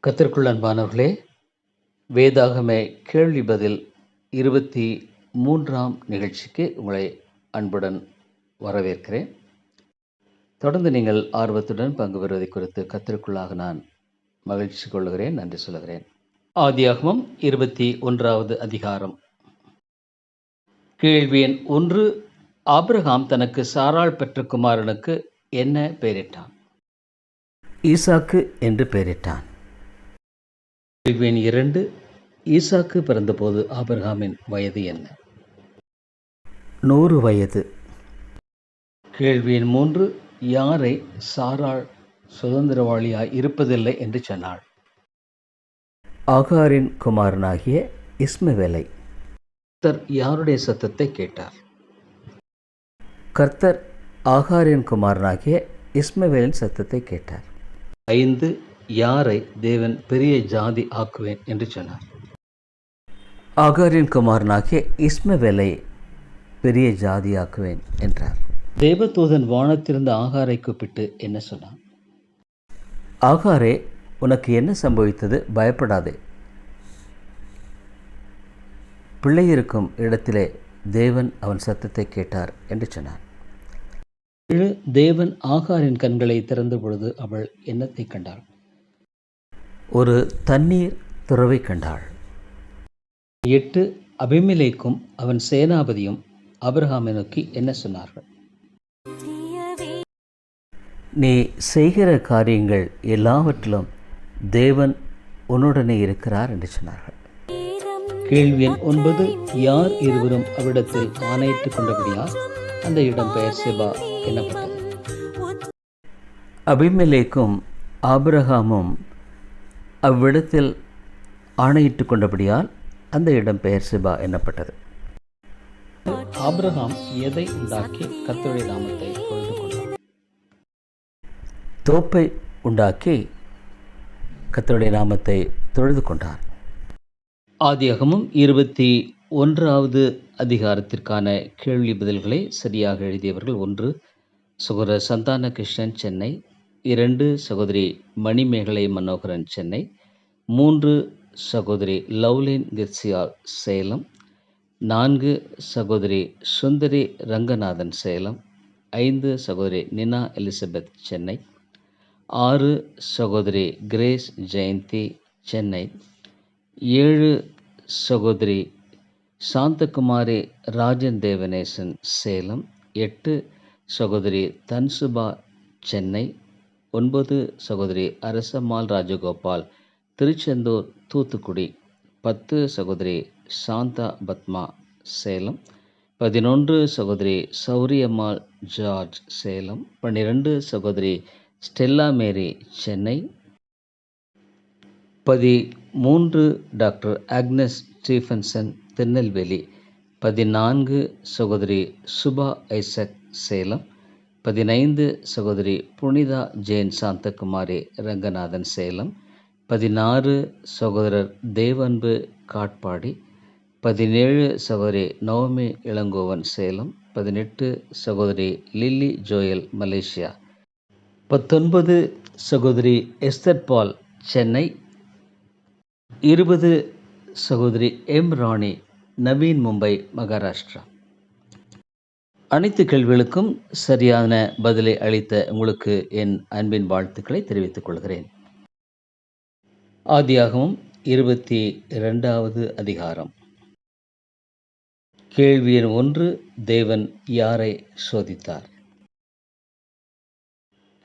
கத்திற்குள் அன்பானவர்களே வேதாகம கேள்வி பதில் இருபத்தி மூன்றாம் நிகழ்ச்சிக்கு உங்களை அன்புடன் வரவேற்கிறேன். தொடர்ந்து நீங்கள் ஆர்வத்துடன் பங்கு பெறுவதை குறித்து கத்திற்குள்ளாக நான் மகிழ்ச்சி கொள்கிறேன் நன்றி சொல்கிறேன். ஆதியாகமம் இருபத்தி ஒன்றாவது அதிகாரம். கேள்வி ஒன்று ஆபிரகாம் தனக்கு சாராள் பெற்ற குமாரனுக்கு என்ன பெயரிட்டான்? ஈசாக்கு என்று பெயரிட்டான். இரண்டு ஈசாக்கு பிறந்தபோது ஆபிரகாமின் வயது என்ன? நூறு வயது. கேள்வி எண் மூன்று யாரை சாராள் சுதந்திரவாளியாய் இருப்பதில்லை என்று சொன்னாள்? ஆகாரின் குமாரனாகிய இஸ்மவேலை. கர்த்தர் யாருடைய சத்தத்தை கேட்டார்? கர்த்தர் ஆகாரின் குமாரனாகிய இஸ்மவேலின் சத்தத்தை கேட்டார். ஐந்து யாரை தேவன் பெரிய ஜாதி ஆக்குவேன் என்று சொன்னார். ஆகாரின் குமாரனாகிய இஸ்மவேலை பெரிய ஜாதி ஆக்குவேன் என்றார். தேவதூதன் வானத்திலிருந்து ஆகாரை கூப்பிட்டு என்ன சொன்னான்? ஆகாரே உனக்கு என்ன சம்பவித்தது? பயப்படாதே. பிள்ளை இருக்கும் இடத்திலே தேவன் அவன் சத்தத்தை கேட்டார் என்று சொன்னான் ஏழு தேவன் ஆகாரின் கண்களை திறந்த பொழுது அவள் என்னத்தை கண்டாள்? ஒரு தண்ணீர் துறவை கண்டாள். எட்டு அபிமிலேக்கும் அவன் சேனாபதியும் அபிரகாமை நோக்கி என்ன சொன்னார்கள்? நீ செய்கிற காரியங்கள் எல்லாவற்றிலும் தேவன் உன்னுடனே இருக்கிறார் என்று சொன்னார்கள். கேள்வி எண் ஒன்பது யார் இருவரும் அவ்விடத்தில் ஆணையிட்டுக் கொண்டபடியால்? அந்த இடம் பெயர் செபா. அபிமெலேக்கும் ஆபிரகாமும் அவ்விடத்தில் ஆணையிட்டுக் கொண்டபடியால் அந்த இடம் பெயர் சிபா எனப்பட்டது ஆபிரகாம் எதை உண்டாக்கி கர்த்தருடைய நாமத்தை கொண்டார்? தோப்பை உண்டாக்கி கர்த்தருடைய நாமத்தை தொழுது கொண்டார். ஆதியாகமும் இருபத்தி ஒன்றாவது அதிகாரத்திற்கான கேள்வி பதில்களை சரியாக எழுதியவர்கள் ஒன்று சகோதர சந்தான கிருஷ்ணன் சென்னை இரண்டு சகோதரி மணிமேகலை மனோகரன் சென்னை மூன்று சகோதரி லவ்லின் கிர்சியால் சேலம் நான்கு சகோதரி சுந்தரி ரங்கநாதன் சேலம் ஐந்து சகோதரி நினா எலிசபெத் சென்னை ஆறு சகோதரி கிரேஸ் ஜெயந்தி சென்னை ஏழு சகோதரி சாந்தகுமாரி ராஜன் தேவநேசன் சேலம் எட்டு சகோதரி தன்சுபா சென்னை ஒன்பது சகோதரி அரசம்மாள் ராஜகோபால் திருச்செந்தூர் தூத்துக்குடி பத்து சகோதரி சாந்தா பத்மா சேலம் பதினொன்று சகோதரி சௌரியம்மாள் ஜார்ஜ் சேலம் பன்னிரெண்டு சகோதரி ஸ்டெல்லா மேரி சென்னை பதிமூன்று டாக்டர் அக்னஸ் ஸ்டீஃபன்சன் திருநெல்வேலி பதினான்கு சகோதரி சுபா ஐசக் சேலம் பதினைந்து சகோதரி புனிதா ஜெயின் சாந்தகுமாரி ரங்கநாதன் சேலம் பதினாறு சகோதரர் தேவன்பு காட்பாடி பதினேழு சகோதரி நவமி இளங்கோவன் சேலம் பதினெட்டு சகோதரி லில்லி ஜோயல் மலேசியா பத்தொன்பது சகோதரி எஸ்தர் பால் சென்னை இருபது சகோதரி எம் ராணி நவீன் மும்பை மகாராஷ்டிரா. அனைத்து கேள்விகளுக்கும் சரியான பதிலை அளித்த உங்களுக்கு என் அன்பின் வாழ்த்துக்களை தெரிவித்துக் கொள்கிறேன். ஆதியாகவும் இருபத்தி இரண்டாவது அதிகாரம். கேள்வி எண் ஒன்று தேவன் யாரை சோதித்தார்?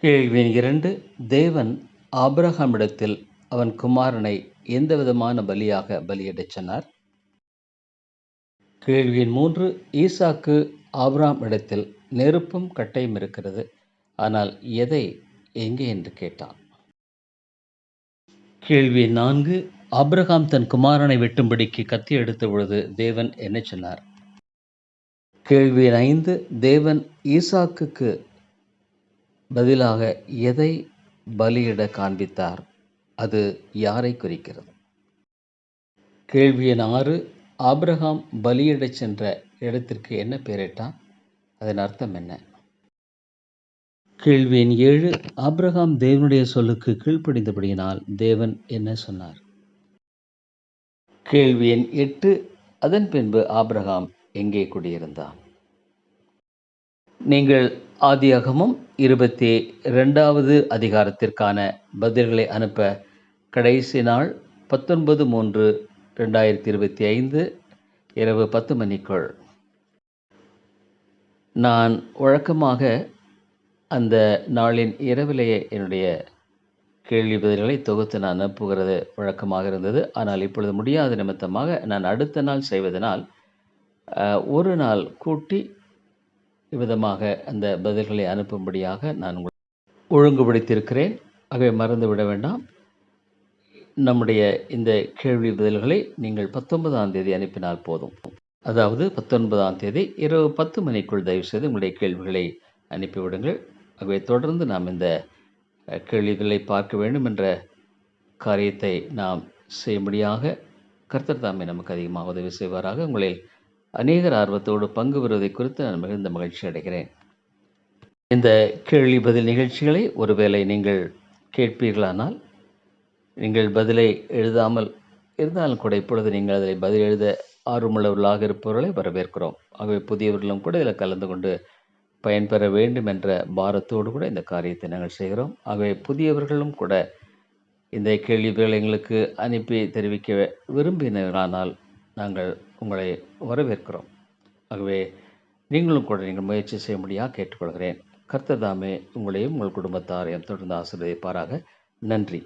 கேள்வி எண் இரண்டு தேவன் ஆபிரகாமிடத்தில் அவன் குமாரனை எந்த விதமான பலியாக பலியிடச் சொன்னார்? கேள்வி எண் மூன்று. ஈசாக்கு ஆப்ராம் இடத்தில் நெருப்பும் கட்டையும் இருக்கிறது. ஆனால் எதை எங்கே என்று கேட்டான். கேள்வி நான்கு. ஆபிரகாம் தன் குமாரனை வெட்டும்படிக்கு கத்தி எடுத்த பொழுது தேவன் என்ன சொன்னார்? கேள்வி ஐந்து. தேவன் ஈசாக்குக்கு பதிலாக எதை பலியிட காண்பித்தார்? அது யாரை குறிக்கிறது? கேள்வி எண் ஆறு. ஆப்ரஹாம் பலியிடச் சென்ற இடத்திற்கு என்ன பெயரிட்டான்? அதன் அர்த்தம் என்ன? கேள்வியின் ஏழு. ஆப்ரஹாம் தேவனுடைய சொல்லுக்கு கீழ்ப்படிந்தபடியினால் தேவன் என்ன சொன்னார்? கேள்வி எண் எட்டு. அதன் பின்பு ஆப்ரஹாம் எங்கே குடியிருந்தான்? நீங்கள் ஆதியாகமும் இருபத்தி ரெண்டாவது அதிகாரத்திற்கான பதில்களை அனுப்ப கடைசி நாள் பத்தொன்பது மூன்று ரெண்டாயிரத்தி இருபத்தி ஐந்து இரவு பத்து மணிக்குள். நான் வழக்கமாக அந்த நாளின் இரவிலேயே என்னுடைய கேள்வி பதில்களை தொகுத்து நான் அனுப்புகிறது வழக்கமாக இருந்தது. ஆனால் இப்பொழுது முடியாத நிமித்தமாக நான் அடுத்த நாள் செய்வதனால் ஒரு நாள் கூட்டி விதமாக அந்த பதில்களை அனுப்பும்படியாக நான் ஒழுங்குபடுத்தியிருக்கிறேன். ஆகவே மறந்து விட வேண்டாம். நம்முடைய இந்த கேள்வி பதில்களை நீங்கள் பத்தொன்பதாம் தேதி அனுப்பினால் போதும். அதாவது பத்தொன்பதாம் தேதி இரவு பத்து மணிக்குள் தயவு செய்து உங்களுடைய கேள்விகளை அனுப்பிவிடுங்கள். ஆகவே தொடர்ந்து நாம் இந்த கேள்விகளை பார்க்க வேண்டும் என்ற காரியத்தை நாம் செய்யும்படியாக கர்த்தர் தாமே நமக்கு அதிகமாக உதவி செய்வாராக. உங்களில் அநேகர் ஆர்வத்தோடு பங்கு பெறுவதை குறித்து நான் மிகுந்த மகிழ்ச்சி அடைகிறேன். இந்த கேள்வி பதில் நிகழ்ச்சிகளை ஒருவேளை நீங்கள் கேட்பீர்களானால் நீங்கள் பதிலை எழுதாமல் இருந்தாலும் கூட இப்பொழுது நீங்கள் அதில் பதில் எழுத ஆர்வமுள்ளவர்களாக இருப்பவர்களை வரவேற்கிறோம். ஆகவே புதியவர்களும் கூட இதில் கலந்து கொண்டு பயன்பெற வேண்டும் என்ற பாரத்தோடு கூட இந்த காரியத்தை நாங்கள் செய்கிறோம். ஆகவே புதியவர்களும் கூட இந்த கேள்விகளை எங்களுக்கு அனுப்பி தெரிவிக்க விரும்பினீர்களானால் நாங்கள் உங்களை வரவேற்கிறோம். ஆகவே நீங்களும் கூட நீங்கள் முயற்சி செய்ய முடியாக கேட்டுக்கொள்கிறேன். கர்த்தர் தாமே உங்களையும் உங்கள் குடும்பத்தாரையும் தொடர்ந்து ஆசீர்வதிப்பாராக. நன்றி.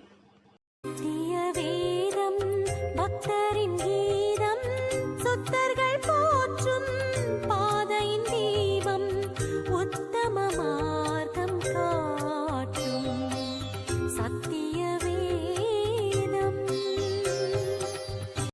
பக்தரின்